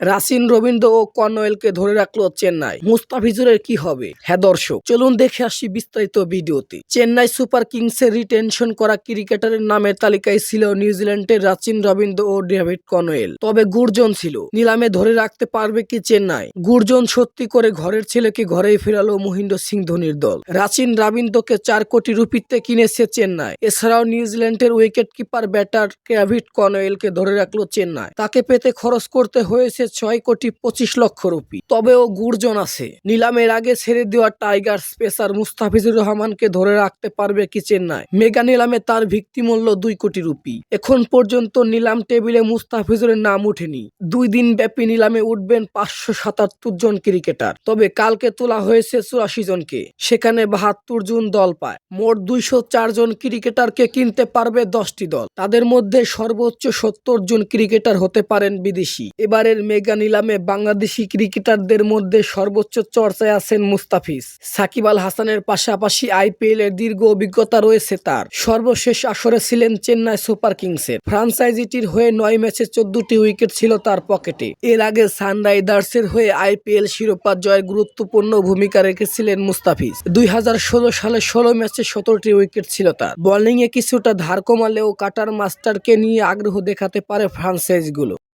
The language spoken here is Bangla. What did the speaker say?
রাসিন, রবীন্দ্র ও কর্নওয়েলকে ধরে রাখল চেন্নাই। মুস্তাফিজুরের কি হবে? হ্যাঁ দর্শক, চলুন দেখে আসি বিস্তারিত ভিডিওতে। চেন্নাই সুপার কিংসের রিটেনশন করা ক্রিকেটারের নামের তালিকায় ছিল নিউজিল্যান্ডের রাচিন রবীন্দ্র ও ডেভিড কর্নওয়েল তবে গুর্জন ছিল। নিলামে ধরে রাখতে পারবে কি চেন্নাই? গুর্জন সত্যি করে ঘরের ছেলেকে ঘরেই ফেরালো মহিন্দ্র সিং ধোনির দল। রাচিন রবীন্দ্রকে চার কোটি রুপিতে কিনেছে চেন্নাই। এছাড়াও নিউজিল্যান্ডের উইকেট কিপার ব্যাটার ডেভিড কর্নওয়েলকে ধরে রাখল চেন্নাই। তাকে পেতে খরচ করতে হয়েছে ছয় কোটি পঁচিশ লক্ষ রুপি। তবেও গুর্জন আছে। নিলামের আগে ছেড়ে দেওয়া টাইগার স্পেসার মুস্তাফিজুর রহমানকে ধরে রাখতে পারবে কি চেন্নাই। মেগা নিলামে তার ভিত্তিমূল্য দুই কোটি রুপি। এখন পর্যন্ত নিলাম টেবিলে মুস্তাফিজুরের নাম উঠেনি দুই দিন ব্যাপী নিলামে উঠবেন পাঁচশো সাতাত্তর জন ক্রিকেটার। তবে কালকে তোলা হয়েছে চুরাশি জনকে। সেখানে বাহাত্তর জন দল পায়। মোট দুইশো চার জন ক্রিকেটারকে কিনতে পারবে দশটি দল। তাদের মধ্যে সর্বোচ্চ সত্তর জন ক্রিকেটার হতে পারেন বিদেশি। এবারের মেগা নিলামে বাংলাদেশি ক্রিকেটারদের মধ্যে সর্বোচ্চ চর্চায় আছেন মুস্তাফিজ। সাকিব আল হাসানের পাশাপাশি আইপিএল এর দীর্ঘ অভিজ্ঞতা রয়েছে তার। সর্বশেষ আসরে ছিলেন চেন্নাই সুপার কিংসের ফ্রাঞ্চাইজিটির হয়ে নয় ম্যাচে চোদ্দটি উইকেট ছিল তার পকেটে। এর আগে সানরাইজার্সের হয়ে আইপিএল শিরোপা জয়ের গুরুত্বপূর্ণ ভূমিকা রেখেছিলেন মুস্তাফিজ। দুই সালে ষোলো ম্যাচে সতেরোটি উইকেট ছিল তার। বোলিংয়ে কিছুটা ধার কমালেও কাটার মাস্টারকে নিয়ে আগ্রহ দেখাতে পারে ফ্রাঞ্চাইজগুলো।